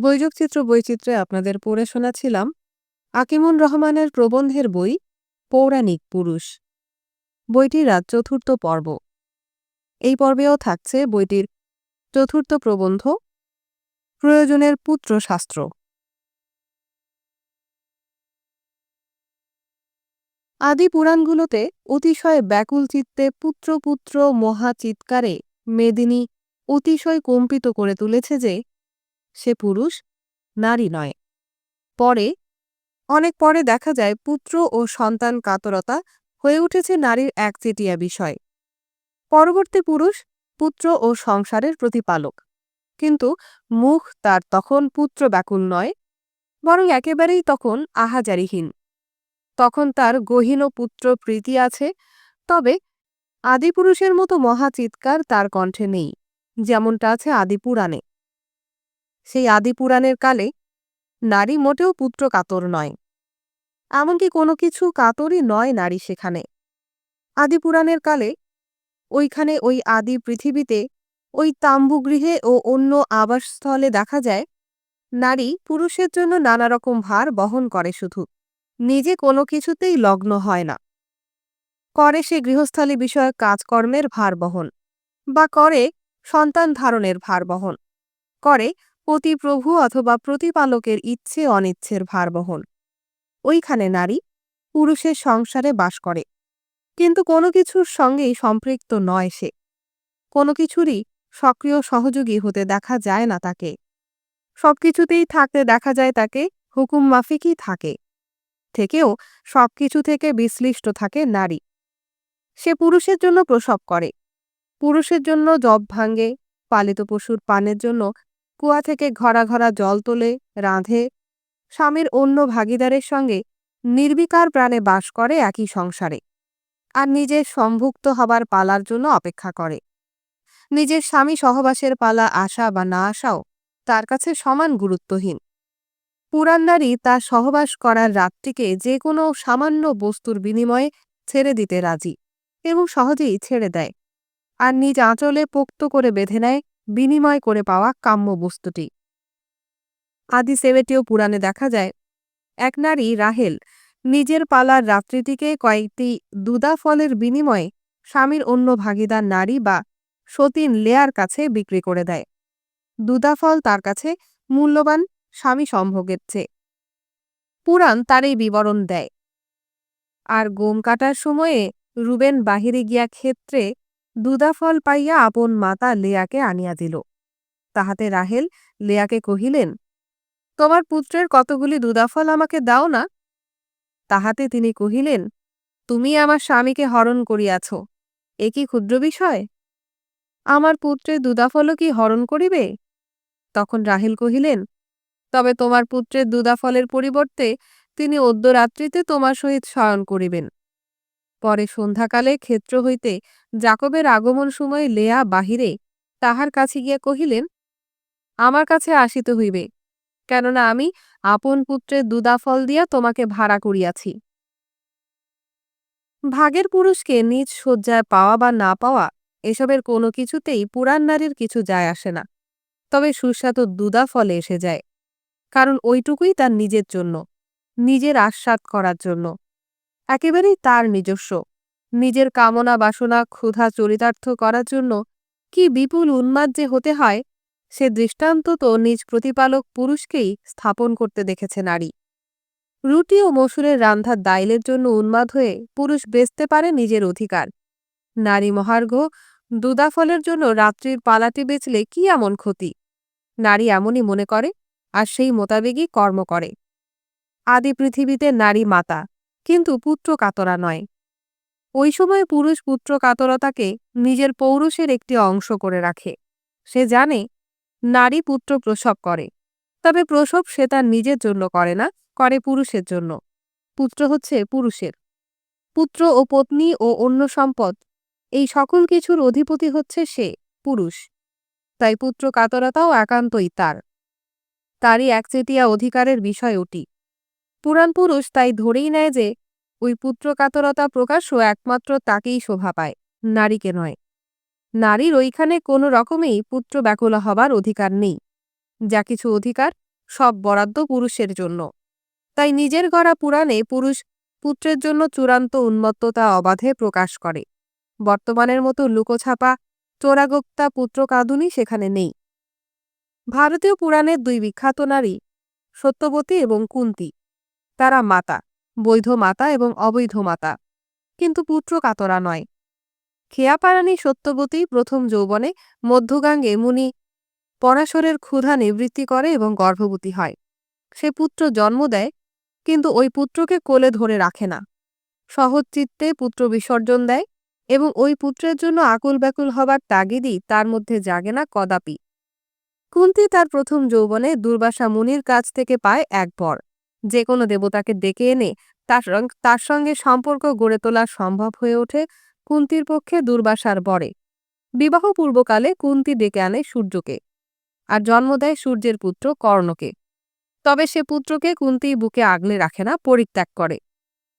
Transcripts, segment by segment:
বৈযোগচিত্র বৈচিত্র্যে আপনাদের পড়ে শোনাছিলাম আকিমুন রহমানের প্রবন্ধের বই, পৌরাণিক পুরুষ। বইটির আজ চতুর্থ পর্ব। এই পর্বেও থাকছে বইটির চতুর্থ প্রবন্ধ, প্রয়োজনের পুত্র শাস্ত্র আদি পুরাণগুলোতে অতিশয় ব্যাকুল চিত্তে পুত্র পুত্র মহাচিৎকারে মেদিনী অতিশয় কম্পিত করে তুলেছে যে সে পুরুষ, নারী নয়। পরে, অনেক পরে দেখা যায় পুত্র ও সন্তান কাতরতা হয়ে উঠেছে নারীর একচেটিয়া বিষয়। পরবর্তী পুরুষ, পুত্র ও সংসারের প্রতিপালক। কিন্তু মুখ তার তখন পুত্র ব্যাকুল নয়, বরং একেবারেই তখন আহাজারিহীন। তখন তার গহীন পুত্র প্রীতি আছে, তবে আদিপুরুষের মতো মহাচিৎকার তার কণ্ঠে নেই, যেমনটা আছে আদিপুরাণে। সেই আদিপুরাণের কালে নারী মোটেও পুত্র কাতর নয়। এমনকি কোনো কিছু কাতরই নয় নারী সেখানে। আদিপুরাণের কালে ওইখানে ওই আদি পৃথিবীতে ওই তাম্বুগৃহে ও অন্য আবাসস্থলে দেখা যায়, নারী পুরুষের জন্য নানা রকম ভার বহন করে শুধু। নিজে কোনো কিছুতেই লগ্ন হয় না। করে সে গৃহস্থালী বিষয়ক কাজকর্মের ভার বহন, বা করে সন্তান ধারণের ভার বহন। করে প্রতিপ্রভু অথবা প্রতিপালকের ইচ্ছে অনিচ্ছের ভারবহন। ওইখানে নারী পুরুষের সংসারে বাস করে। কিন্তু কোনো কিছুর সঙ্গেই সম্পৃক্ত নয় সে। কোনো কিছুরই সক্রিয় সহযোগী হতে দেখা যায় না তাকে। সবকিছুতেই থাকতে দেখা যায় তাকে, হুকুম মাফিকই থাকে। থেকেও সবকিছু থেকে বিশ্লিষ্ট থাকে নারী। সে পুরুষের জন্য প্রসব করে। পুরুষের জন্য জব ভাঙ্গে পালিত পশুর পানের জন্য কুয়া থেকে ঘরা ঘরা জল তোলে, রাঁধে। স্বামীর অন্য ভাগিদারের সঙ্গে নির্বিকার প্রাণে বাস করে একই সংসারে। আর নিজের সম্ভুক্ত হবার পালার জন্য অপেক্ষা করে। নিজের স্বামী সহবাসের পালা আসা বা না আসাও তার কাছে সমান গুরুত্বহীন। পুরাণ নারী তার সহবাস করার রাতটিকে যে কোনো সামান্য বস্তুর বিনিময়ে ছেড়ে দিতে রাজি এবং সহজেই ছেড়ে দেয়। আর নিজ আঁচলে পোক্ত করে বেঁধে নেয় বিনিময় করে পাওয়া কাম্য বস্তুটি। আদি সেবেটিও পুরাণে দেখা যায়, এক নারী রাহেল নিজের পালার রাত্রিটিকে কয়েকটি দুদা ফলের বিনিময়ে স্বামীর অন্য ভাগিদার নারী বা সতীন লেয়ার কাছে বিক্রি করে দেয়। দুদাফল তার কাছে মূল্যবান স্বামী সম্ভোগের চেয়ে। পুরাণ তার এই বিবরণ দেয়। আর গোম কাটার সময়ে রুবেন বাহিরে গিয়া ক্ষেত্রে দুদাফল পাইয়া আপন মাতা লেয়াকে আনিয়া দিল। তাহাতে রাহেল লেয়াকে কহিলেন, তোমার পুত্রের কতগুলি দুদাফল আমাকে দাও না? তাহাতে তিনি কহিলেন, তুমি আমার স্বামীকে হরণ করিয়াছ, এ কি ক্ষুদ্র বিষয়? আমার পুত্রের দুদাফলও কি হরণ করিবে? তখন রাহেল কহিলেন, তবে তোমার পুত্রের দুদাফলের পরিবর্তে তিনি অদ্যরাত্রিতে তোমার সহিত শয়ন করিবেন। পরে সন্ধ্যাকালে ক্ষেত্র হইতে জাকবের আগমন সময় লেয়া বাহিরে তাহার কাছে গিয়া কহিলেন, আমার কাছে আসিতে হইবে, কেননা আমি আপন পুত্রের দুদাফল দিয়া তোমাকে ভাড়া করিয়াছি। ভাগের পুরুষকে নিজ শয্যায় পাওয়া বা না পাওয়া এসবের কোনো কিছুতেই পুরাণ নারীর কিছু যায় আসে না, তবে সুস্বাদু দুদা ফলে এসে যায়, কারণ ওইটুকুই তার নিজের জন্য, নিজের আস্বাদ করার জন্য। একেবারেই তার নিজস্ব। নিজের কামনা বাসনা ক্ষুধা চরিতার্থ করার জন্য কি বিপুল উন্মাদ যে হতে হয়, সে দৃষ্টান্ত তো নিজ প্রতিপালক পুরুষকেই স্থাপন করতে দেখেছে নারী। রুটি ও মসুরের রান্ধার দাইলের জন্য উন্মাদ হয়ে পুরুষ বেচতে পারে নিজের অধিকার। নারী মহার্ঘ, দুদাফলের জন্য রাত্রির পালাটি বেচলে কি এমন ক্ষতি? নারী এমনই মনে করে, আর সেই মোতাবেকই কর্ম করে। আদি পৃথিবীতে নারী মাতা। কিন্তু পুত্র কাতরা নয়। ওই সময় পুরুষ পুত্র কাতরতাকে নিজের পৌরুষের একটি অংশ করে রাখে। সে জানে নারী পুত্র প্রসব করে। তবে প্রসব সে তার নিজের জন্য করে না, করে পুরুষের জন্য। পুত্র হচ্ছে পুরুষের। পুত্র ও পত্নী ও অন্য সম্পদ, এই সকল কিছুর অধিপতি হচ্ছে সে, পুরুষ। তাই পুত্র কাতরতাও একান্তই তার। তারই একচেটিয়া অধিকারের বিষয় ওটি। পুরাণ পুরুষ তাই ধরেই নেয় যে, ওই পুত্র কাতরতা প্রকাশও একমাত্র তাকেই শোভা পায়, নারীকে নয়। নারীর ওইখানে কোনো রকমেই পুত্র ব্যাকুলা হবার অধিকার নেই। যা কিছু অধিকার, সব বরাদ্দ পুরুষের জন্য। তাই নিজের গড়া পুরাণে পুরুষ পুত্রের জন্য চূড়ান্ত উন্মত্ততা অবাধে প্রকাশ করে। বর্তমানের মতো লুকোছাপা চোরাগোক্তা পুত্রকাদুনি সেখানে নেই। ভারতীয় পুরাণের দুই বিখ্যাত নারী, সত্যবতী এবং কুন্তি। তারা মাতা, বৈধ মাতা এবং অবৈধ মাতা। কিন্তু পুত্র কাতরা নয়। খেয়াপারানি সত্যবতী প্রথম যৌবনে মধ্যগাঙ্গে মুনি পরাশরের ক্ষুধা নিবৃত্তি করে এবং গর্ভবতী হয়। সে পুত্র জন্ম দেয়, কিন্তু ওই পুত্রকে কোলে ধরে রাখে না। সহজ চিত্তে পুত্র বিসর্জন দেয় এবং ওই পুত্রের জন্য আকুল ব্যাকুল হবার তাগিদই তার মধ্যে জাগে না কদাপি। কুন্তি তার প্রথম যৌবনে দুর্বাসা মুনির কাছ থেকে পায় এক যে কোনো দেবতাকে ডেকে এনে তার তার সঙ্গে সম্পর্ক গড়ে তোলা সম্ভব হয়ে ওঠে কুন্তির পক্ষে দুর্বাসার বরে বিবাহ পূর্বকালে কুন্তি ডেকে আনে সূর্যকে আর জন্ম দেয় সূর্যের পুত্র কর্ণকে। তবে সে পুত্রকে কুন্তি বুকে আগলে রাখে না, পরিত্যাগ করে।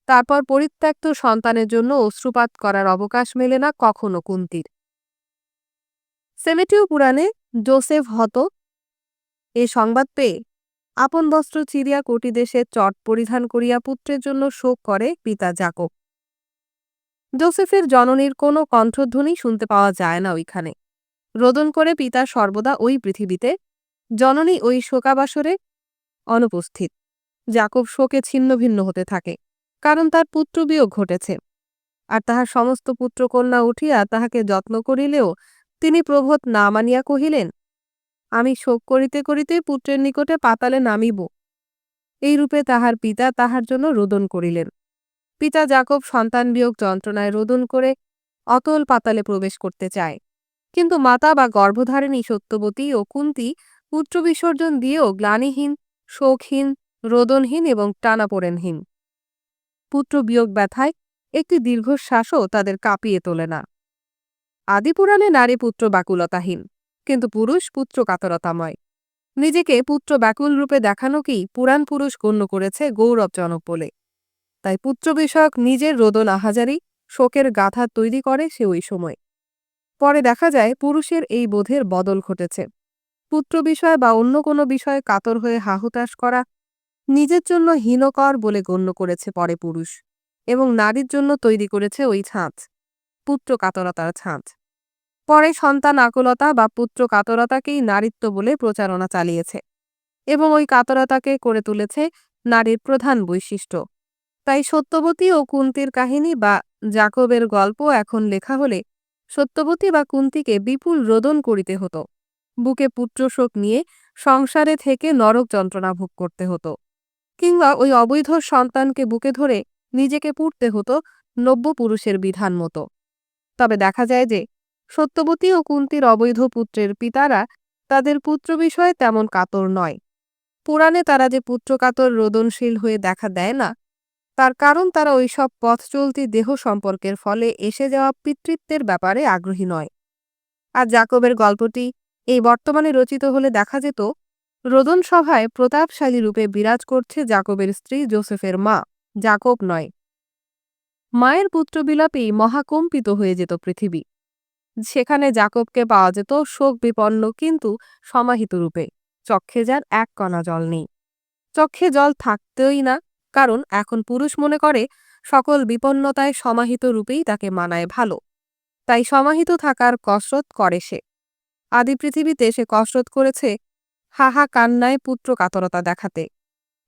তারপর পরিত্যক্ত সন্তানের জন্য অশ্রুপাত করার অবকাশ মেলে না কখনো কুন্তির। সেমেটিও পুরাণে জোসেফ হত এ সংবাদ পেয়ে আপন বস্ত্র চিরিয়া কোটি দেশে চট পরিধান করিয়া পুত্রের জন্য শোক করে পিতা জাকব। জোসেফের জননীর কোনো কণ্ঠধ্বনি শুনতে পাওয়া যায় না ওইখানে। রোদন করে পিতা সর্বদা ওই পৃথিবীতে। জননী ওই শোকাবাসরে অনুপস্থিত। জাকব শোকে ছিন্ন ভিন্ন হতে থাকে, কারণ তার পুত্রবিয়োগ ঘটেছে। আর তাহার সমস্ত পুত্রকন্যা উঠিয়া তাহাকে যত্ন করিলেও তিনি প্রবোধ না মানিয়া কহিলেন আমি শোক করিতে করিতে পুত্রের নিকটে পাতালে নামিব। এইরূপে তাহার পিতা তাহার জন্য রোদন করিলেন। পিতা জাকব সন্তান বিয়োগ যন্ত্রণায় রোদন করে অতল পাতালে প্রবেশ করতে চায়। কিন্তু মাতা বা গর্ভধারিণী সত্যবতী ও কুন্তি পুত্র বিসর্জন দিয়েও গ্লানিহীন, শোকহীন, রোদনহীন এবং টানাপোড়েনহীন। পুত্র বিয়োগ ব্যথায় একটি দীর্ঘশ্বাসও তাদের কাঁপিয়ে তোলে না। আদিপুরাণে নারী পুত্র ব্যাকুলতাহীন। কিন্তু পুরুষ পুত্র কাতরতাময়। নিজেকে পুত্র ব্যাকুল রূপে দেখানোকেই পুরাণ পুরুষ গণ্য করেছে গৌরবজনক বলে। তাই পুত্র বিষয়ক নিজের রোদন আহাজারি, শোকের গাথা তৈরি করে সে ওই সময়। পরে দেখা যায় পুরুষের এই বোধের বদল ঘটেছে। পুত্র বিষয় বা অন্য কোনো বিষয়ে কাতর হয়ে হাহুতাশ করা নিজের জন্য হীনকর বলে গণ্য করেছে পরে পুরুষ এবং নারীর জন্য তৈরি করেছে ওই ছাঁচ পুত্র কাতরতার ছাঁচ পরে সন্তান আকুলতা বা পুত্র কাতরতাকেই নারীত্ব বলে প্রচারণা চালিয়েছে এবং ওই কাতরতাকে করে তুলেছে নারীর প্রধান বৈশিষ্ট্য। তাই সত্যবতী ও কুন্তির কাহিনী বা জাকবের গল্প এখন লেখা হলে সত্যবতী বা কুন্তিকে বিপুল রোদন করিতে হতো, বুকে পুত্রশোক নিয়ে সংসারে থেকে নরক যন্ত্রণা ভোগ করতে হতো কিংবা ওই অবৈধ সন্তানকে বুকে ধরে নিজেকে পুড়তে হতো নব্য পুরুষের বিধান মতো। তবে দেখা যায় যে সত্যবতী ও কুন্তির অবৈধ পুত্রের পিতারা তাদের পুত্র বিষয়ে তেমন কাতর নয়। পুরাণে তারা যে পুত্রকাতর রোদনশীল হয়ে দেখা দেয় না, তার কারণ তারা ওইসব পথ চলতি দেহ সম্পর্কের ফলে এসে যাওয়া পিতৃত্বের ব্যাপারে আগ্রহী নয়। আর জাকবের গল্পটি এই বর্তমানে রচিত হলে দেখা যেত, রোদন সভায় প্রতাপশালী রূপে বিরাজ করছে জাকবের স্ত্রী জোসেফের মা, জাকব নয়। মায়ের পুত্রবিলাপেই মহাকম্পিত হয়ে যেত পৃথিবী। সেখানে জাকবকে পাওয়া যেত শোক বিপন্ন কিন্তু সমাহিত রূপে। চক্ষে যার এক কণা জল নেই। চক্ষে জল থাকতেই না, কারণ এখন পুরুষ মনে করে সকল বিপন্নতায় সমাহিত রূপেই তাকে মানায় ভালো। তাই সমাহিত থাকার কসরত করে সে। আদি পৃথিবীতে সে কসরত করেছে হাহা কান্নায় পুত্র কাতরতা দেখাতে।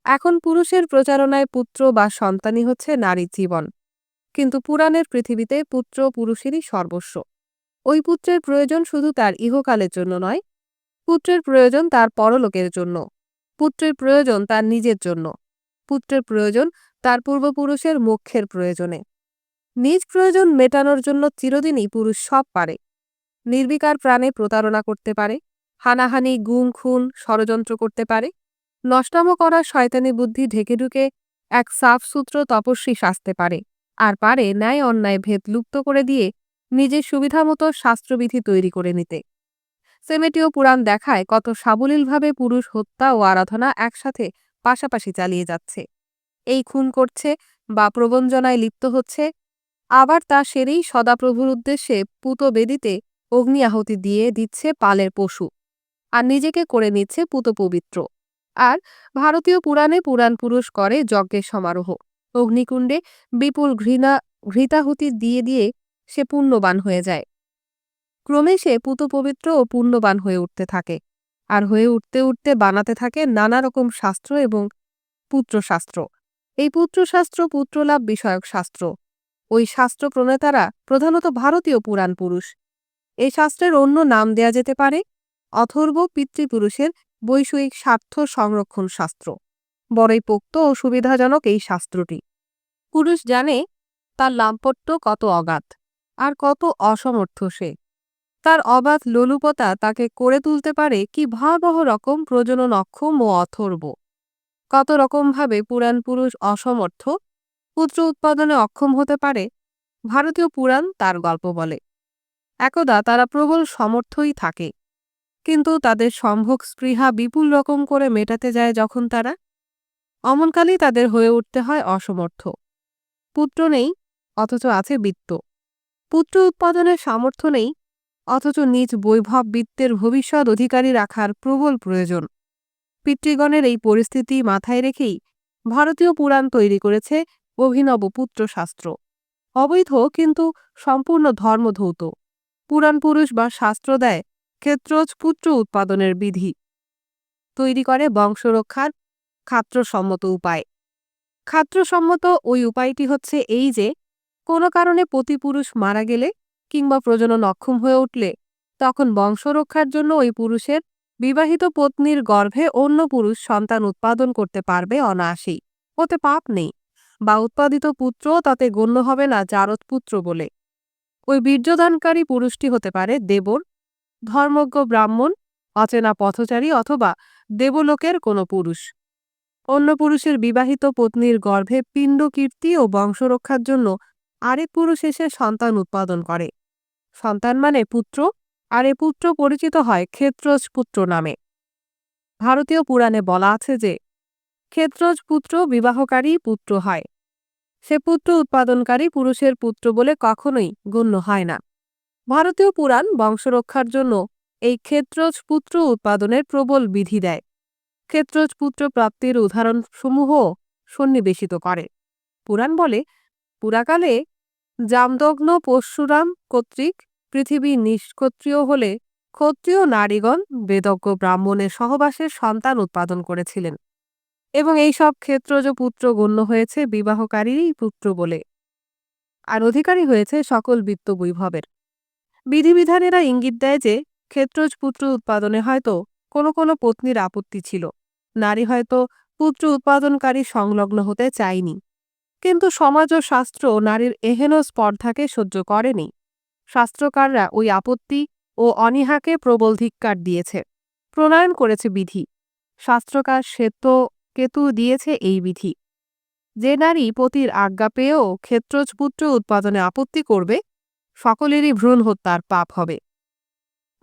এখন পুরুষের প্রচারণায় পুত্র বা সন্তানই হচ্ছে নারীর জীবন। কিন্তু পুরাণের পৃথিবীতে পুত্র পুরুষেরই সর্বস্ব। ওই পুত্রের প্রয়োজন শুধু তার ইহকালের জন্য নয়, পুত্রের প্রয়োজন তার পরলোকের জন্য। পুত্রের প্রয়োজন তার নিজের জন্য। পুত্রের প্রয়োজন তার পূর্বপুরুষের মোক্ষের প্রয়োজনে। নিজ প্রয়োজন মেটানোর জন্য চিরদিনই পুরুষ সব পারে। নির্বিকার প্রাণে প্রতারণা করতে পারে, হানাহানি, গুম, খুন, ষড়যন্ত্র করতে পারে, নষ্টাম করা শয়তানি বুদ্ধি ঢেকে ঢুকে এক সাফসূত্র তপস্বী সাজতে পারে, আর পারে ন্যায় অন্যায় ভেদ লুপ্ত করে দিয়ে নিজের সুবিধামতো শাস্ত্রবিধি তৈরি করে নিতে। সেমেটিও পুরাণ দেখায় কত সাবলীলভাবে পুরুষ হত্যা ও আরাধনা একসাথে পাশাপাশি চালিয়ে যাচ্ছে। এই খুন করছে বা প্রবঞ্জনায় লিপ্ত হচ্ছে, আবার তা সেরেই সদাপ্রভুর উদ্দেশ্যে পুত বেদিতে অগ্নি আহুতি দিয়ে দিচ্ছে পালের পশু আর নিজেকে করে নিচ্ছে পুত পবিত্র। আর ভারতীয় পুরাণে পুরাণ পুরুষ করে যজ্ঞের সমারোহ। অগ্নিকুণ্ডে বিপুল ঘৃণা, ঘৃতাহুতি দিয়ে দিয়ে সে পুণ্যবান হয়ে যায়। ক্রমে সে পুতপবিত্র ও পুণ্যবান হয়ে উঠতে থাকে। আর হয়ে উঠতে উঠতে বানাতে থাকে নানা রকম শাস্ত্র এবং পুত্রশাস্ত্র। এই পুত্রশাস্ত্র পুত্রলাভ বিষয়ক শাস্ত্র। ওই শাস্ত্র প্রণেতারা প্রধানত ভারতীয় পুরাণ পুরুষ। এই শাস্ত্রের অন্য নাম দেয়া যেতে পারে অথর্ব পিতৃপুরুষের বৈষয়িক স্বার্থ সংরক্ষণ শাস্ত্র। বড়ই পোক্ত ও সুবিধাজনক এই শাস্ত্রটি। পুরুষ জানে তার লাম্পট্য কত অগাধ। আর কত অসমর্থ সে। তার অবাধ লোলুপতা তাকে করে তুলতে পারে কি ভয়াবহ রকম প্রজনন অক্ষম ও অথর্ব। কত রকমভাবে পুরাণ পুরুষ অসমর্থ, পুত্র উৎপাদনে অক্ষম হতে পারে, ভারতীয় পুরাণ তার গল্প বলে। একদা তারা প্রবল সমর্থই থাকে, কিন্তু তাদের সম্ভোগ স্পৃহা বিপুল রকম করে মেটাতে যায় যখন তারা। অমনকালেই তাদের হয়ে উঠতে হয় অসমর্থ। পুত্র নেই, অথচ আছে বিত্ত। পুত্র উৎপাদনের সামর্থ্য নেই, অথচ নিজ বৈভব বিত্তের ভবিষ্যৎ অধিকারী রাখার প্রবল প্রয়োজন। পিতৃগণের এই পরিস্থিতি মাথায় রেখেই ভারতীয় পুরাণ তৈরি করেছে অভিনব পুত্রশাস্ত্র। অবৈধ কিন্তু সম্পূর্ণ ধর্মধৌত। পুরাণ পুরুষ বা শাস্ত্র দেয় ক্ষেত্রজ পুত্র উৎপাদনের বিধি। তৈরি করে বংশরক্ষার খাত্রসম্মত উপায়। খাত্রসম্মত ওই উপায়টি হচ্ছে এই যে কোনো কারণে পতিপুরুষ মারা গেলে কিংবা প্রজনন অক্ষম হয়ে উঠলে, তখন বংশরক্ষার জন্য ওই পুরুষের বিবাহিত পত্নীর গর্ভে অন্য পুরুষ সন্তান উৎপাদন করতে পারবে অনায়াসেই। ওতে পাপ নেই, বা উৎপাদিত পুত্র তাতে গণ্য হবে না জারদ পুত্র বলে। ওই বীর্যদানকারী পুরুষটি হতে পারে দেবর, ধর্মজ্ঞ ব্রাহ্মণ, অচেনা পথচারী অথবা দেবলোকের কোনো পুরুষ। অন্য পুরুষের বিবাহিত পত্নীর গর্ভে পিণ্ড কীর্তি ও বংশরক্ষার জন্য আরেক পুরুষ এসে সন্তান উৎপাদন করে। সন্তান মানে পুত্র, আর এ পুত্র পরিচিত হয় ক্ষেত্রজ পুত্র নামে। ভারতীয় পুরাণে বলা আছে যে, ক্ষেত্রজ পুত্র বিবাহকারী পুত্র হয়। সে পুত্র উৎপাদনকারী পুরুষের পুত্র বলে কখনোই গণ্য হয় না। ভারতীয় পুরাণ বংশরক্ষার জন্য এই ক্ষেত্রজ পুত্র উৎপাদনের প্রবল বিধি দেয়। ক্ষেত্রজ পুত্র প্রাপ্তির উদাহরণসমূহ সন্নিবেশিত করে। পুরাণ বলে, পুরাকালে জামদগ্ন পরশুরাম কর্তৃক পৃথিবী নিষ্ক্ষত্রিয় হলে ক্ষত্রিয় নারীগণ বেদজ্ঞ ব্রাহ্মণের সহবাসের সন্তান উৎপাদন করেছিলেন এবং এই সব ক্ষেত্রজ পুত্র গণ্য হয়েছে বিবাহকারীরই পুত্র বলে। আর অধিকারী হয়েছে সকল বিত্ত বৈভবের। বিধিবিধানেরা ইঙ্গিত দেয় যে ক্ষেত্রজ পুত্র উৎপাদনে হয়তো কোনো কোনো পত্নীর আপত্তি ছিল। নারী হয়তো পুত্র উৎপাদনকারী সংলগ্ন হতে চায়নি। কিন্তু সমাজ ও শাস্ত্র নারীর এহেন স্পর্ধাকে সহ্য করেনি। শাস্ত্রকাররা ওই আপত্তি ও অনীহাকে প্রবল ধিক্কার দিয়েছে। প্রণয়ন করেছে বিধি। শাস্ত্রকার শ্বেত কেতু দিয়েছে এই বিধি। যে নারী পতির আজ্ঞা পেয়েও ক্ষেত্রজ পুত্র উৎপাদনে আপত্তি করবে, সকলেরই ভ্রূণ হত্যার পাপ হবে।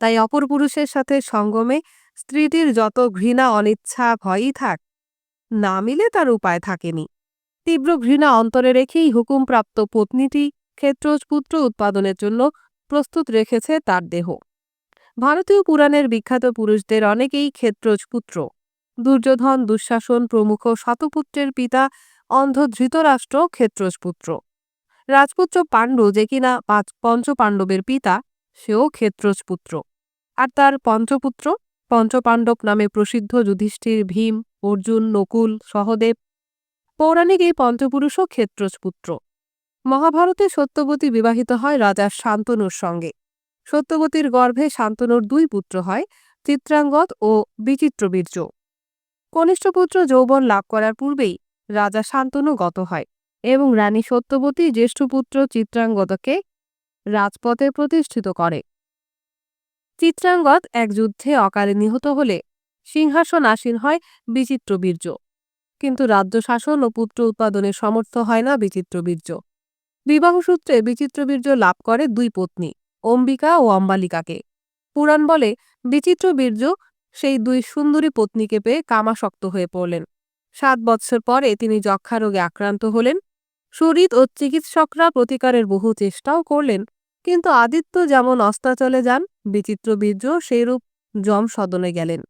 তাই অপর পুরুষের সাথে সঙ্গমে স্ত্রীটির যত ঘৃণা, অনিচ্ছা, ভয়ই থাক, না মিলে তার উপায় থাকেনি। তীব্র ঘৃণা অন্তরে রেখেই হুকুমপ্রাপ্ত পত্নীটি ক্ষেত্রজ পুত্র উৎপাদনের জন্য প্রস্তুত রেখেছে তার দেহ। ভারতীয় পুরাণের বিখ্যাত পুরুষদের অনেকেই ক্ষেত্রজ পুত্র দুর্যোধন, দুঃশাসন প্রমুখ শতপুত্রের পিতা অন্ধ ধৃতরাষ্ট্র ক্ষেত্রজ পুত্র রাজপুত্র পাণ্ডু যে কিনা পাঁচ পঞ্চপাণ্ডবের পিতা, সেও ক্ষেত্রজ পুত্র আর তার পঞ্চপুত্র, পঞ্চপাণ্ডব নামে প্রসিদ্ধ যুধিষ্ঠির ভীম, অর্জুন, নকুল, সহদেব পৌরাণিক এই পঞ্চপুরুষও ক্ষেত্রজ পুত্র মহাভারতে সত্যবতী বিবাহিত হয় রাজা শান্তনুর সঙ্গে। সত্যবতীর গর্ভে শান্তনুর দুই পুত্র হয়, চিত্রাঙ্গদ ও বিচিত্রবীর্য। কনিষ্ঠ পুত্র যৌবন লাভ করার পূর্বেই রাজা শান্তনু গত হয় এবং রানী সত্যবতী জ্যেষ্ঠ পুত্র চিত্রাঙ্গদকে রাজপথে প্রতিষ্ঠিত করে। চিত্রাঙ্গদ এক যুদ্ধে অকালে নিহত হলে সিংহাসন আসীন হয় বিচিত্রবীর্য। কিন্তু রাজ্য শাসন ও পুত্র উৎপাদনে সমর্থ হয় না বিচিত্রবীর্য বিবাহসূত্রে বিচিত্রবীর্য লাভ করে দুই পত্নী, অম্বিকা ও অম্বালিকাকে। পুরাণ বলে বিচিত্রবীর্য সেই দুই সুন্দরী পত্নীকে পেয়ে কামাসক্ত হয়ে পড়লেন। সাত বৎসর পরে তিনি যক্ষারোগে আক্রান্ত হলেন। শরীর ও চিকিৎসকরা প্রতিকারের বহু চেষ্টাও করলেন, কিন্তু আদিত্য যেমন অস্তাচলে যান বিচিত্রবীর্য সেইরূপ যম সদনে গেলেন।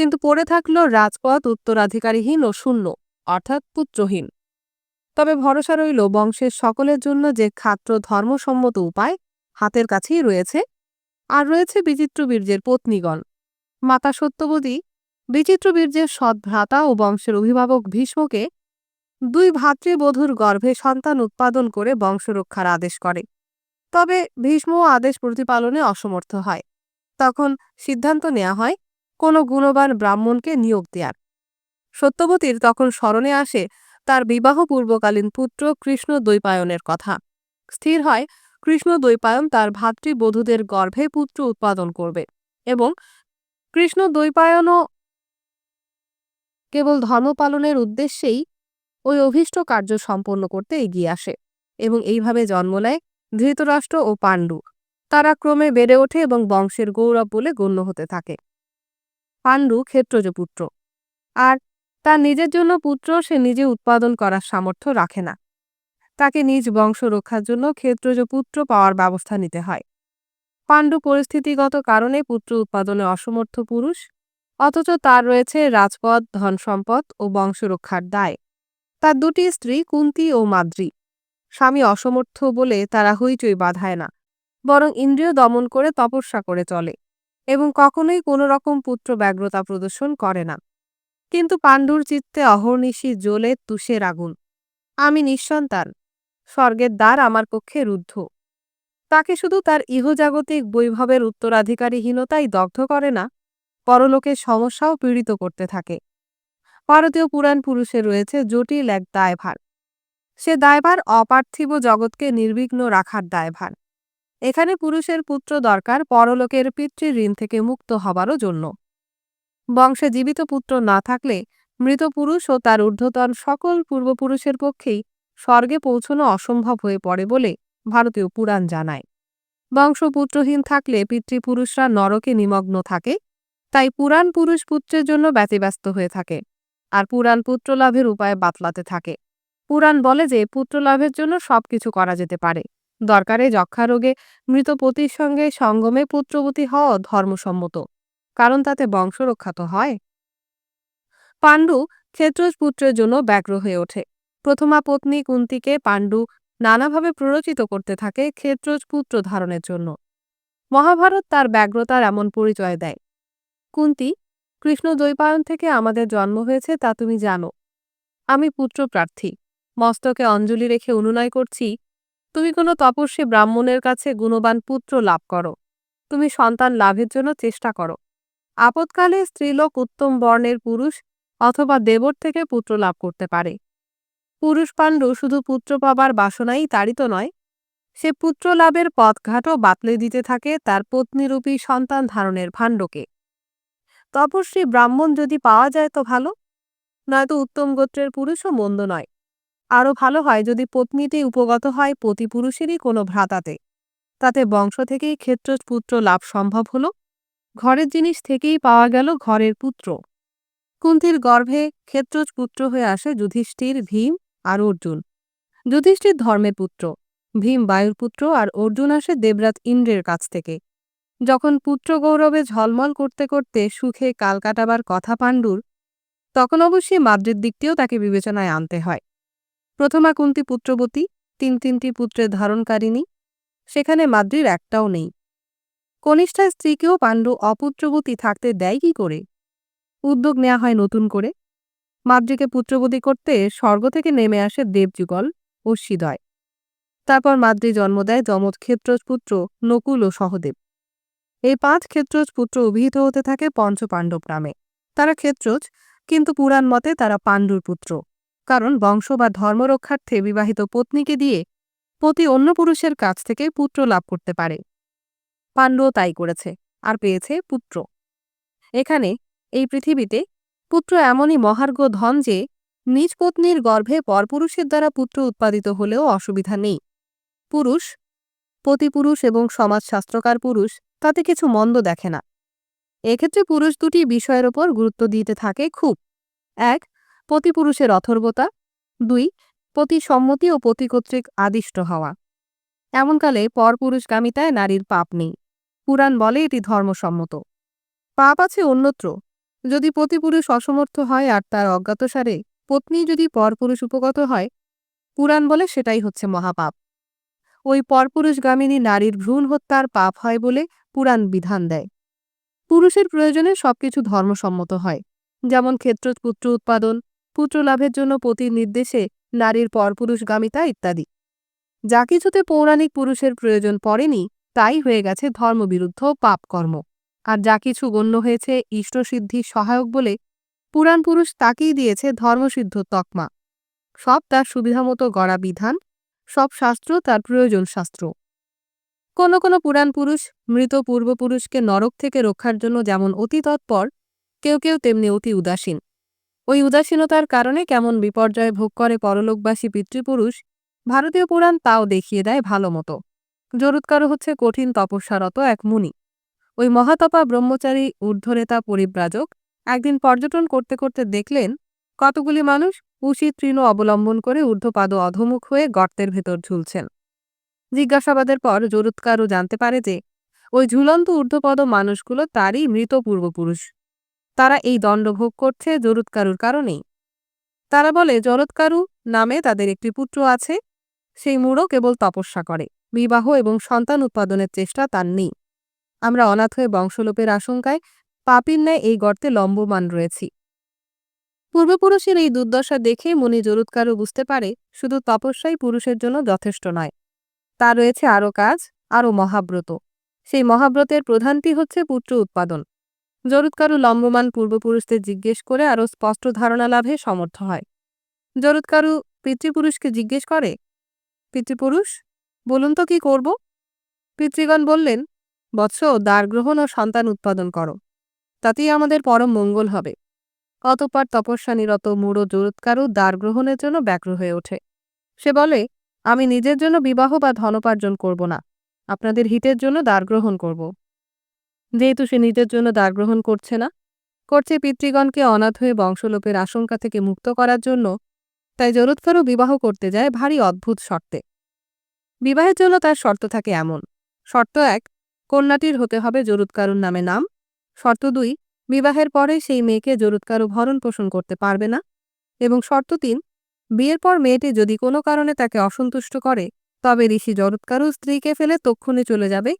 কিন্তু পড়ে থাকল রাজপথ উত্তরাধিকারীহীন ও শূন্য, অর্থাৎ পুত্রহীন। তবে ভরসা রইল বংশের সকলের জন্য যে খাত্র ধর্মসম্মত উপায় হাতের কাছেই রয়েছে, আর রয়েছে বিচিত্র বীর্যের পত্নীগণ। মাতা সত্যবতী, বিচিত্র বীর্যের সৎ ভ্রাতা ও বংশের অভিভাবক ভীষ্মকে দুই ভাতৃবধূর গর্ভে সন্তান উৎপাদন করে বংশরক্ষার আদেশ করে। তবে ভীষ্ম আদেশ প্রতিপালনে অসমর্থ হয়। তখন সিদ্ধান্ত নেওয়া হয় কোনো গুণবান ব্রাহ্মণকে নিয়োগ দেওয়ার সত্যবতীর তখন স্মরণে আসে তার বিবাহ পূর্বকালীন পুত্র কৃষ্ণ দ্বৈপায়নের কথা। স্থির হয় কৃষ্ণ দ্বৈপায়ন তার ভাতৃবধূদের গর্ভে পুত্র উৎপাদন করবে এবং কৃষ্ণ দ্বৈপায়নও কেবল ধর্ম পালনের উদ্দেশ্যেই ওই অভীষ্ট কার্য সম্পন্ন করতে এগিয়ে আসে এবং এইভাবে জন্ম নেয় ধৃতরাষ্ট্র ও পাণ্ডু। তারা ক্রমে বেড়ে ওঠে এবং বংশের গৌরব বলে গণ্য হতে থাকে। পাণ্ডু ক্ষেত্রজ পুত্র আর তার নিজের জন্য পুত্র সে নিজে উৎপাদন করার সামর্থ্য রাখে না। তাকে নিজ বংশ রক্ষার জন্য ক্ষেত্রজ পুত্র পাওয়ার ব্যবস্থা নিতে হয়। পাণ্ডু পরিস্থিতিগত কারণে পুত্র উৎপাদনে অসমর্থ পুরুষ, অথচ তার রয়েছে রাজপদ ধন সম্পদ ও বংশরক্ষার দায়। তার দুটি স্ত্রী কুন্তি ও মাদ্রি। স্বামী অসমর্থ বলে তারা হইচই বাধায় না, বরং ইন্দ্রিয় দমন করে তপস্যা করে চলে। এবং কখনোই কোনো রকম পুত্র ব্যগ্রতা প্রদর্শন করে না। কিন্তু পাণ্ডুর চিত্তে অহর্নিশি জ্বলে তুষের আগুন। আমি নিঃসন্তান, স্বর্গের দ্বার আমার পক্ষে রুদ্ধ। তাকে শুধু তার ইহজাগতিক বৈভবের উত্তরাধিকারীহীনতাই দগ্ধ করে না, পরলোকের সমস্যাও পীড়িত করতে থাকে। ভারতীয় পুরাণ পুরুষে রয়েছে জটিল এক দায়ভার। সে দায়ভার অপার্থিব জগৎকে নির্বিঘ্ন রাখার দায়ভার। এখানে পুরুষের পুত্র দরকার, পরলোকের পিতৃঋণ থেকে মুক্ত হবারও জন্য। বংশে জীবিত পুত্র না থাকলে মৃত পুরুষ ও তার ঊর্ধ্বতন সকল পূর্বপুরুষের পক্ষেই স্বর্গে পৌঁছনো অসম্ভব হয়ে পড়ে বলে ভারতীয় পুরাণ জানায়। বংশ পুত্রহীন থাকলে পিতৃপুরুষরা নরকে নিমগ্ন থাকে, তাই পুরাণ পুরুষ পুত্রের জন্য ব্যতিব্যস্ত হয়ে থাকে, আর পুরাণ পুত্র লাভের উপায় বাতলাতে থাকে। পুরাণ বলে যে পুত্র লাভের জন্য সবকিছু করা যেতে পারে। দরকারে যক্ষা রোগে মৃত পতির সঙ্গে সঙ্গমে পুত্রবতী হওয়া ধর্মসম্মত, কারণ তাতে বংশরক্ষা তো হয়। পাণ্ডু ক্ষেত্রজ পুত্রের জন্য ব্যগ্র হয়ে ওঠে। প্রথমা পত্নী কুন্তিকে পাণ্ডু নানাভাবে প্ররোচিত করতে থাকে ক্ষেত্রজ পুত্র ধারণের জন্য। মহাভারত তার ব্যগ্রতার এমন পরিচয় দেয়। কুন্তি, কৃষ্ণ দ্বৈপায়ন থেকে আমাদের জন্ম হয়েছে তা তুমি জানো। আমি পুত্র প্রার্থী মস্তকে অঞ্জলি রেখে অনুনয় করছি তুমি কোনো তপস্বী ব্রাহ্মণের কাছে গুণবান পুত্র লাভ করো। তুমি সন্তান লাভের জন্য চেষ্টা করো। আপৎকালে স্ত্রীলোক উত্তম বর্ণের পুরুষ অথবা দেবর থেকে পুত্র লাভ করতে পারে। পুরুষ পাণ্ডু শুধু পুত্র পাবার বাসনাই তাড়িত নয়, সে পুত্র লাভের পথঘাটও বাতলে দিতে থাকে তার পত্নীরূপী সন্তান ধারণের ভাণ্ডকে। তপস্বী ব্রাহ্মণ যদি পাওয়া যায় তো ভালো, নয়তো উত্তম গোত্রের পুরুষও মন্দ নয়। আরও ভালো হয় যদি পত্নীতে উপগত হয় পতিপুরুষেরই কোনো ভ্রাতাতে। তাতে বংশ থেকেই ক্ষেত্র পুত্র লাভ সম্ভব হল। ঘরের জিনিস থেকেই পাওয়া গেল ঘরের পুত্র। কুন্তির গর্ভে ক্ষেত্রজ পুত্র হয়ে আসে যুধিষ্ঠির, ভীম আর অর্জুন। যুধিষ্ঠির ধর্মের পুত্র। ভীম বায়ুর পুত্র আর অর্জুন আসে দেবরাত ইন্দ্রের কাছ থেকে। যখন পুত্র গৌরবে ঝলমল করতে করতে সুখে কাল কাটাবার কথা পাণ্ডুর, তখন অবশ্যই মাদ্রির দিকটিও তাকে বিবেচনায় আনতে হয়। প্রথমা কুন্তি পুত্রবতী, তিন তিনটি পুত্রের ধারণকারিণী, সেখানে মাদ্রির একটাও নেই। কনিষ্ঠা স্ত্রীকেও পাণ্ডু অপুত্রবতী থাকতে দেয় কি করে? উদ্যোগ নেওয়া হয় নতুন করে। মাদ্রিকে পুত্রবতী করতে স্বর্গ থেকে নেমে আসে দেবযুগল ও হৃদয় তারপর মাদ্রি জন্ম দেয় যমজ ক্ষেত্রজ পুত্র নকুল ও সহদেব। এই পাঁচ ক্ষেত্রজ পুত্র অভিহিত হতে থাকে পঞ্চপাণ্ডব নামে। তারা ক্ষেত্রজ, কিন্তু পুরাণ মতে তারা পাণ্ডুর পুত্র। কারণ বংশ বা ধর্মরক্ষার্থে বিবাহিত পত্নীকে দিয়ে পতি অন্য পুরুষের কাছ থেকে পুত্র লাভ করতে পারে। পাণ্ডুও তাই করেছে আর পেয়েছে পুত্র। এখানে, এই পৃথিবীতে পুত্র এমনই মহার্ঘ ধন যে নিজ পত্নীর গর্ভে পরপুরুষের দ্বারা পুত্র উৎপাদিত হলেও অসুবিধা নেই। পুরুষ, পতিপুরুষ এবং সমাজশাস্ত্রকার পুরুষ তাতে কিছু মন্দ দেখে না। এক্ষেত্রে পুরুষ দুটি বিষয়ের ওপর গুরুত্ব দিতে থাকে খুব। এক পতিপুরুষের অথর্বতা। দুই পতি সম্মতি ও পতি কর্তৃক আদিষ্ট হওয়া। এমনকালে পরপুরুষগামিতায় নারীর পাপ নেই। পুরাণ বলে এটি ধর্মসম্মত। পাপ আছে অন্যত্র। যদি পতিপুরুষ অসমর্থ হয় আর তার অজ্ঞাতসারে, পত্নী যদি পরপুরুষ উপগত হয়, পুরাণ বলে সেটাই হচ্ছে মহাপাপ। ওই পরপুরুষগামিনী নারীর ভ্রূণ হত্যার পাপ হয় বলে পুরাণ বিধান দেয়। পুরুষের প্রয়োজনে সবকিছু ধর্মসম্মত হয়। যেমন ক্ষেত্র পুত্র উৎপাদন পুত্র লাভের জন্য পতির নির্দেশে নারীর পরপুরুষগামিতা ইত্যাদি। যা কিছুতে পৌরাণিক পুরুষের প্রয়োজন পড়েনি, তাই হয়ে গেছে ধর্মবিরুদ্ধ পাপকর্ম। আর যা কিছু গণ্য হয়েছে ইষ্টসিদ্ধির সহায়ক বলে পুরাণ পুরুষ তাকেই দিয়েছে ধর্মসিদ্ধ তকমা। সব তার সুবিধামতো গড়া বিধান, সব শাস্ত্র তার প্রয়োজন শাস্ত্র। কোনো কোনো পুরাণ পুরুষ মৃত পূর্বপুরুষকে নরক থেকে রক্ষার জন্য যেমন অতি তৎপর, কেউ কেউ তেমনি অতি উদাসীন। ওই উদাসীনতার কারণে কেমন বিপর্যয় ভোগ করে পরলোকবাসী পিতৃপুরুষ, ভারতীয় পুরাণ তাও দেখিয়ে দেয় ভালো মতো। জরুৎকারও হচ্ছে কঠিন তপস্যারত এক মুনি। ওই মহাতপা ব্রহ্মচারী ঊর্ধ্বরেতা পরিব্রাজক একদিন পর্যটন করতে করতে দেখলেন, কতগুলি মানুষ উশি তৃণ অবলম্বন করে ঊর্ধ্বপাদ অধমুখ হয়ে গর্তের ভেতর ঝুলছেন। জিজ্ঞাসাবাদের পর জরুৎকারও জানতে পারে যে, ওই ঝুলন্ত ঊর্ধ্বপদ মানুষগুলো তারই মৃত পূর্বপুরুষ। তারা এই দণ্ড ভোগ করছে জরুৎকারুর কারণেই। তারা বলে, জরৎকারু নামে তাদের একটি পুত্র আছে, সেই মূঢ় কেবল তপস্যা করে, বিবাহ এবং সন্তান উৎপাদনের চেষ্টা তার নেই। আমরা অনাথ হয়ে বংশলোপের আশঙ্কায় পাপির ন্যায় এই গর্তে লম্বমান রয়েছি। পূর্বপুরুষের এই দুর্দশা দেখে মনি জরুৎকারও বুঝতে পারে, শুধু তপস্যাই পুরুষের জন্য যথেষ্ট নয়। তা রয়েছে আরও কাজ, আরও মহাব্রত। সেই মহাব্রতের প্রধানটি হচ্ছে পুত্র উৎপাদন। জরুৎকারু লম্বমান পূর্বপুরুষদের জিজ্ঞেস করে আরও স্পষ্ট ধারণা লাভে সমর্থ হয়। জরুৎকারু পিতৃপুরুষকে জিজ্ঞেস করে, পিতৃপুরুষ, বলুন তো কি করব? পিতৃগণ বললেন, বৎস, দ্বার গ্রহণ ও সন্তান উৎপাদন করো। তাতেই আমাদের পরম মঙ্গল হবে। অতঃপর তপস্যা নিরত মূঢ় জরুৎকারু দ্বারগ্রহণের জন্য ব্যাগ্র হয়ে ওঠে। সে বলে, আমি নিজের জন্য বিবাহ বা ধনোপার্জন করব না। আপনাদের হিতের জন্য দ্বার গ্রহণ করব। যেহেতু সে নিজের জন্য দ্বারগ্রহণ করছে না, করছে পিতৃগণকে অনাথ হয়ে বংশলোপের আশঙ্কা থেকে মুক্ত করার জন্য, তাই জরুৎকারও বিবাহ করতে যায় ভারী অদ্ভুত শর্তে। বিবাহের জন্য তার শর্ত থাকে এমন। শর্ত এক, কন্যাটির হতে হবে জরুৎকারুর নামে নাম। শর্ত দুই, বিবাহের পরে সেই মেয়েকে জরুৎকারু ভরণ পোষণ করতে পারবে না। এবং শর্ত তিন, বিয়ের পর মেয়েটি যদি কোনো কারণে তাকে অসন্তুষ্ট করে, তবে ঋষি জরৎকারু স্ত্রীকে ফেলে তক্ষণে চলে যাবে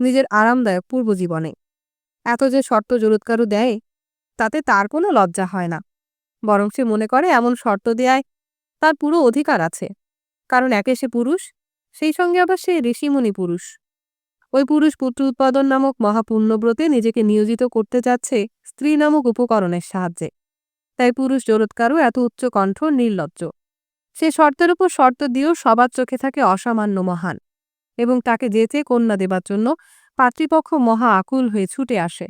নিজের আরামদায়ক পূর্বজীবনে। এত যে শর্ত জরুৎকারু দেয়, তাতে তার কোনো লজ্জা হয় না। বরং সে মনে করে এমন শর্ত দেয়ায় তার পুরো অধিকার আছে। কারণ একে সে পুরুষ, সেই সঙ্গে আবার সে ঋষিমুনি পুরুষ। ওই পুরুষ পুত্র উৎপাদন নামক মহাপুণ্যব্রতে নিজেকে নিয়োজিত করতে যাচ্ছে স্ত্রী নামক উপকরণের সাহায্যে। তাই পুরুষ জরৎকারও এত উচ্চ কণ্ঠ নির্লজ্জ। সে শর্তের উপর শর্ত দিয়েও সবার চোখে থাকে অসামান্য মহান এবং তাকে যেচে কন্যা দেবার জন্য পাতৃপক্ষ মহা আকুল হয়ে ছুটে আসে।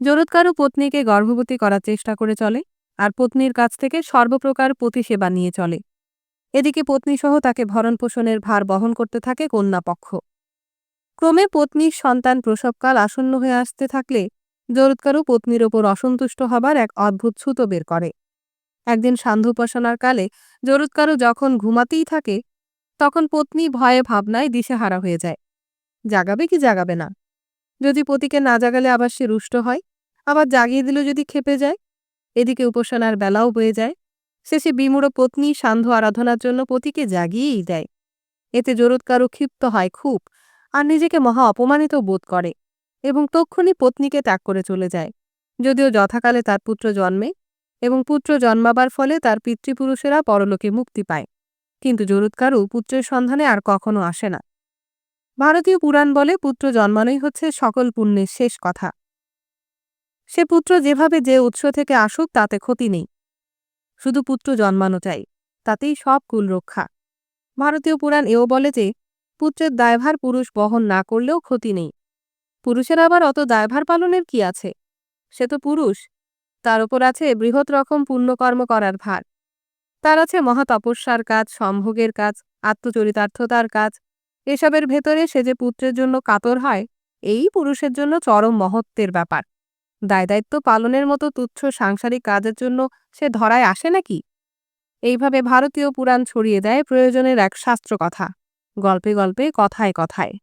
জরৎকারও পত্নীকে গর্ভবতী করার চেষ্টা করে চলে আর পত্নীর কাছ থেকে সর্বপ্রকার প্রতিসেবা নিয়ে চলে। এদিকে পত্নীসহ তাকে ভরণ পোষণের ভার বহন করতে থাকে কন্যাপক্ষ। ক্রমে পত্নীর সন্তান প্রসবকাল আসন্ন হয়ে আসতে থাকলে জরৎকারও পত্নীর ওপর অসন্তুষ্ট হবার এক অদ্ভুত ছুতো বের করে। একদিন সান্ধ্যোপাসনার কালে জরৎকারও যখন ঘুমাতেই থাকে, তখন পত্নী ভয়ে ভাবনায় দিশেহারা হয়ে যায়। জাগাবে কি জাগাবে না। যদি পতিকে না জাগালে আবার সে রুষ্ট হয়, আবার জাগিয়ে দিল যদি খেপে যায়, এদিকে উপাসনার বেলাও বয়ে যায়। শেষে বিমূঢ় পত্নী সান্ধ্য আরাধনার জন্য পতিকে জাগিয়েই দেয়। এতে জরৎকারও ক্ষিপ্ত হয় খুব, আর নিজেকে মহা অপমানিত বোধ করে এবং তক্ষুনি পত্নীকে ত্যাগ করে চলে যায়। যদিও যথাকালে তার পুত্র জন্মে এবং পুত্র জন্মাবার ফলে তার পিতৃপুরুষেরা পরলোকে মুক্তি পায়। কিন্তু জরুৎকারু পুত্রের সন্ধানে আর কখনো আসে না। ভারতীয় পুরাণ বলে পুত্র জন্মানোই হচ্ছে সকল পুণ্যের শেষ কথা। সে পুত্র যেভাবে যে উৎস থেকে আসুক, তাতে ক্ষতি নেই। শুধু পুত্র জন্মানো চাই তাতেই সব কুল রক্ষা। ভারতীয় পুরাণ এও বলে যে, পুত্রের দায়ভার পুরুষ বহন না করলেও ক্ষতি নেই। পুরুষের আবার অত দায়ভার পালনের কি আছে? সে তো পুরুষ, তার ওপর আছে বৃহৎ রকম পুণ্যকর্ম করার ভার। তার আছে মহাতপস্যার কাজ, সম্ভোগের কাজ, আত্মচরিতার্থতার কাজ এসবের ভেতরে সে যে পুত্রের জন্য কাতর হয়, এই পুরুষের জন্য চরম মহত্বের ব্যাপার। দায় দায়িত্ব পালনের মতো তুচ্ছ সাংসারিক কাজের জন্য সে ধরায় আসে নাকি? এইভাবে ভারতীয় পুরাণ ছড়িয়ে দেয় প্রয়োজনের এক শাস্ত্র কথা গল্পে গল্পে, কথায় কথায়।